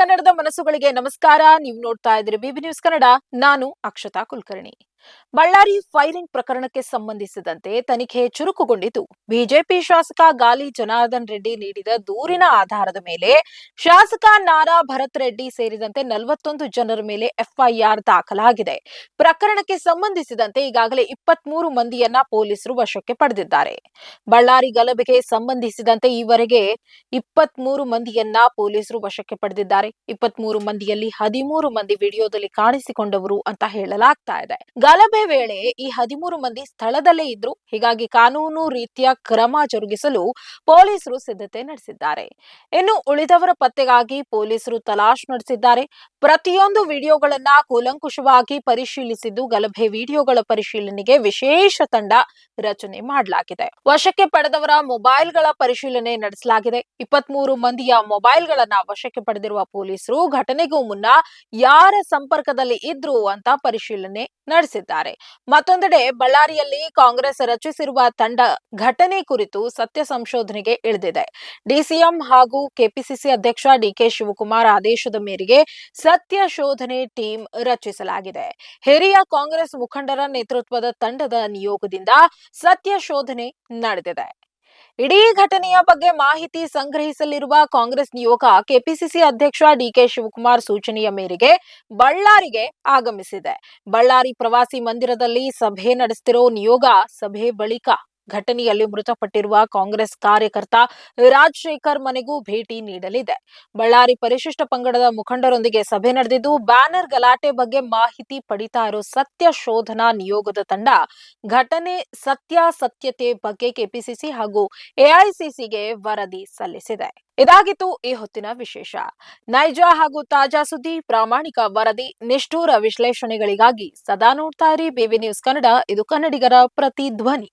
ಕನ್ನಡದ ಮನಸ್ಸುಗಳಿಗೆ ನಮಸ್ಕಾರ. ನೀವು ನೋಡ್ತಾ ಇದ್ರೆ ಬಿಬಿ ನ್ಯೂಸ್ ಕನ್ನಡ. ನಾನು ಅಕ್ಷತಾ ಕುಲಕರ್ಣಿ. ಬಳ್ಳಾರಿ ಫೈರಿಂಗ್ ಪ್ರಕರಣಕ್ಕೆ ಸಂಬಂಧಿಸಿದಂತೆ ತನಿಖೆ ಚುರುಕುಗೊಂಡಿದ್ದು. ಬಿಜೆಪಿ ಶಾಸಕ ಗಾಲಿ ಜನಾರ್ದನ್ ರೆಡ್ಡಿ ನೀಡಿದ ದೂರಿನ ಆಧಾರದ ಮೇಲೆ ಶಾಸಕ ನಾರಾ ಭರತ್ ರೆಡ್ಡಿ ಸೇರಿದಂತೆ ನಲವತ್ತೊಂದು ಜನರ ಮೇಲೆ ಎಫ್ಐಆರ್ ದಾಖಲಾಗಿದೆ. ಪ್ರಕರಣಕ್ಕೆ ಸಂಬಂಧಿಸಿದಂತೆ ಈಗಾಗಲೇ ಇಪ್ಪತ್ಮೂರು ಮಂದಿಯನ್ನ ಪೊಲೀಸರು ವಶಕ್ಕೆ ಪಡೆದಿದ್ದಾರೆ. ಬಳ್ಳಾರಿ ಗಲಭೆಗೆ ಸಂಬಂಧಿಸಿದಂತೆ ಈವರೆಗೆ ಇಪ್ಪತ್ಮೂರು ಮಂದಿಯನ್ನ ಪೊಲೀಸರು ವಶಕ್ಕೆ ಪಡೆದಿದ್ದಾರೆ. ಇಪ್ಪತ್ಮೂರು ಮಂದಿಯಲ್ಲಿ ಹದಿಮೂರು ಮಂದಿ ವಿಡಿಯೋದಲ್ಲಿ ಕಾಣಿಸಿಕೊಂಡವರು ಅಂತ ಹೇಳಲಾಗ್ತಾ ಇದೆ. ಗಲಭೆ ವೇಳೆ ಈ ಹದಿಮೂರು ಮಂದಿ ಸ್ಥಳದಲ್ಲೇ ಇದ್ರು. ಹೀಗಾಗಿ ಕಾನೂನು ರೀತಿಯ ಕ್ರಮ ಜರುಗಿಸಲು ಪೊಲೀಸರು ಸಿದ್ಧತೆ ನಡೆಸಿದ್ದಾರೆ. ಇನ್ನು ಉಳಿದವರ ಪತ್ತೆಗಾಗಿ ಪೊಲೀಸರು ತಲಾಶ್ ನಡೆಸಿದ್ದಾರೆ. ಪ್ರತಿಯೊಂದು ವಿಡಿಯೋಗಳನ್ನ ಕೂಲಂಕುಷವಾಗಿ ಪರಿಶೀಲಿಸಿದ್ದು ಗಲಭೆ ವಿಡಿಯೋಗಳ ಪರಿಶೀಲನೆಗೆ ವಿಶೇಷ ತಂಡ ರಚನೆ ಮಾಡಲಾಗಿದೆ. ವಶಕ್ಕೆ ಪಡೆದವರ ಮೊಬೈಲ್ಗಳ ಪರಿಶೀಲನೆ ನಡೆಸಲಾಗಿದೆ. ಇಪ್ಪತ್ಮೂರು ಮಂದಿಯ ಮೊಬೈಲ್ಗಳನ್ನ ವಶಕ್ಕೆ ಪಡೆದಿರುವ ಪೊಲೀಸರು ಘಟನೆಗೂ ಮುನ್ನ ಯಾರ ಸಂಪರ್ಕದಲ್ಲಿ ಇದ್ರು ಅಂತ ಪರಿಶೀಲನೆ ನಡೆಸಿದ್ದಾರೆ. ಮತ್ತೊಂದೆಡೆ ಬಳ್ಳಾರಿಯಲ್ಲಿ ಕಾಂಗ್ರೆಸ್ ರಚಿಸಿರುವ ತಂಡ ಘಟನೆ ಕುರಿತು ಸತ್ಯ ಸಂಶೋಧನೆಗೆ ಇಳಿದಿದೆ. ಡಿಸಿಎಂ ಹಾಗೂ ಕೆಪಿಸಿಸಿ ಅಧ್ಯಕ್ಷ ಡಿಕೆ ಶಿವಕುಮಾರ್ ಆದೇಶದ ಮೇರೆಗೆ ಸತ್ಯ ಶೋಧನೆ ಟೀಮ್ ರಚಿಸಲಾಗಿದೆ. ಹಿರಿಯ ಕಾಂಗ್ರೆಸ್ ಮುಖಂಡರ ನೇತೃತ್ವದ ತಂಡದ ನಿಯೋಗದಿಂದ ಸತ್ಯ ಶೋಧನೆ ನಡೆದಿದೆ. ಇಡೀ ಘಟನೆಯ ಬಗ್ಗೆ ಮಾಹಿತಿ ಸಂಗ್ರಹಿಸಲಿರುವ ಕಾಂಗ್ರೆಸ್ ನಿಯೋಗ ಕೆಪಿಸಿಸಿ ಅಧ್ಯಕ್ಷ ಡಿಕೆ ಶಿವಕುಮಾರ್ ಸೂಚನೆಯ ಮೇರೆಗೆ ಬಳ್ಳಾರಿಗೆ ಆಗಮಿಸಿದೆ. ಬಳ್ಳಾರಿ ಪ್ರವಾಸಿ ಮಂದಿರದಲ್ಲಿ ಸಭೆ ನಡೆಸುತ್ತಿರೋ ನಿಯೋಗ ಸಭೆ ಬಳಿಕ ಘಟನೆಯಲ್ಲಿ ಮೃತಪಟ್ಟಿರುವ ಕಾಂಗ್ರೆಸ್ ಕಾರ್ಯಕರ್ತ ರಾಜಶೇಖರ್ ಮನೆಗೂ ಭೇಟಿ ನೀಡಲಿದೆ. ಬಳ್ಳಾರಿ ಪರಿಶಿಷ್ಟ ಪಂಗಡದ ಮುಖಂಡರೊಂದಿಗೆ ಸಭೆ ನಡೆದಿದ್ದು, ಬ್ಯಾನರ್ ಗಲಾಟೆ ಬಗ್ಗೆ ಮಾಹಿತಿ ಪಡಿತಾ ಇರೋ ಸತ್ಯ ಶೋಧನಾ ನಿಯೋಗದ ತಂಡ. ಘಟನೆ ಸತ್ಯಾಸತ್ಯತೆ ಬಗ್ಗೆ ಕೆಪಿಸಿಸಿ ಹಾಗೂ ಎಐಸಿಸಿಗೆ ವರದಿ ಸಲ್ಲಿಸಿದೆ. ಇದಾಗಿತ್ತು ಈ ಹೊತ್ತಿನ ವಿಶೇಷ. ನೈಜ ಹಾಗೂ ತಾಜಾ ಸುದ್ದಿ, ಪ್ರಾಮಾಣಿಕ ವರದಿ, ನಿಷ್ಠೂರ ವಿಶ್ಲೇಷಣೆಗಳಿಗಾಗಿ ಸದಾ ನೋಡ್ತಾ ಇರಿ. ಬಿಬಿ ನ್ಯೂಸ್ ಕನ್ನಡ, ಇದು ಕನ್ನಡಿಗರ ಪ್ರತಿಧ್ವನಿ.